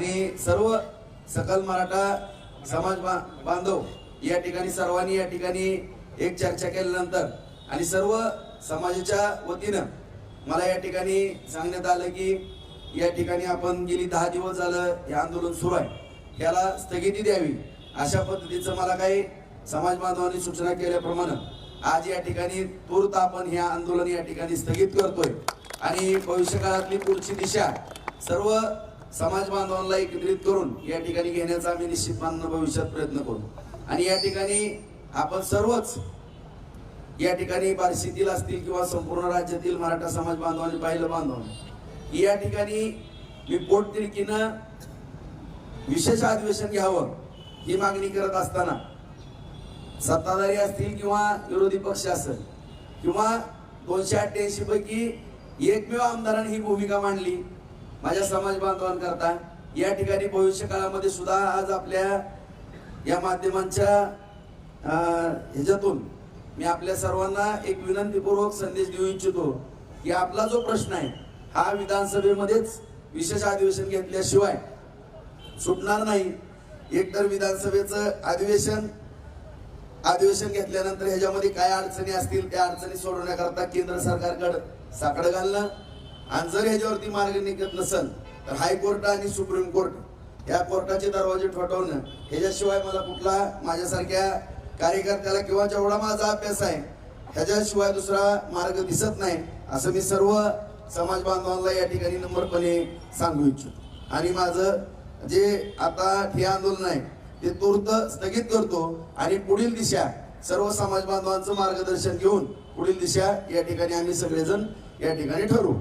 आणि सर्व सकल मराठा समाज बांधव या ठिकाणी सर्वांनी या ठिकाणी एक चर्चा केल्यानंतर आणि सर्व समाजाच्या वतीनं मला या ठिकाणी सांगण्यात आलं की या ठिकाणी आपण गेली दहा दिवस झालं हे आंदोलन सुरू आहे. याला स्थगिती द्यावी अशा पद्धतीचं मला काही समाज बांधवांनी सूचना केल्याप्रमाणे आज या ठिकाणी तूर्त आपण हे आंदोलन या ठिकाणी स्थगित करतोय. आणि भविष्यकाळातली पुढची दिशा सर्व समाज बांधवांना एकत्रित करून या ठिकाणी घेण्याचा आम्ही निश्चितपणे भविष्यात प्रयत्न करू. आणि या ठिकाणी आपण सर्वच या ठिकाणी बार्शीतील असतील किंवा संपूर्ण राज्यातील मराठा समाज बांधवांनी पाहिलं बांधवांनी या ठिकाणी मी पोटतिडकीनं विशेष अधिवेशन घ्यावं ही मागणी करत असताना सत्ताधारी असतील किंवा विरोधी पक्ष असेल किंवा दोनशे अठ्ठ्याऐंशी पैकी एकमेव आमदारांनी ही भूमिका मांडली माझ्या समाज बांधवांकरता या ठिकाणी भविष्य काळामध्ये सुद्धा आज आपल्या या माध्यमांच्या ह्याच्यातून मी आपल्या सर्वांना एक विनंतीपूर्वक संदेश देऊ इच्छितो की आपला जो प्रश्न आहे हा विधानसभेमध्येच विशेष अधिवेशन घेतल्याशिवाय सुटणार नाही. एकतर विधानसभेचं अधिवेशन अधिवेशन घेतल्यानंतर ह्याच्यामध्ये काय अडचणी असतील त्या अडचणी सोडवण्याकरता केंद्र सरकारकडं साकडं घालणं आणि जर ह्याच्यावरती मार्ग निघत नसेल तर हायकोर्ट आणि सुप्रीम कोर्ट या कोर्टाचे दरवाजे ठोठावणं ह्याच्याशिवाय मला कुठला माझ्यासारख्या कार्यकर्त्याला किंवा जेवढा माझा अभ्यास आहे ह्याच्याशिवाय दुसरा मार्ग दिसत नाही असं मी सर्व समाज बांधवांना या ठिकाणी नम्रपणे सांगू इच्छितो. आणि माझं जे आता हे आंदोलन आहे ते तूर्त स्थगित करतो आणि पुढील दिशा सर्व समाज बांधवांचं मार्गदर्शन घेऊन पुढील दिशा या ठिकाणी आम्ही सगळेजण या ठिकाणी ठरवू.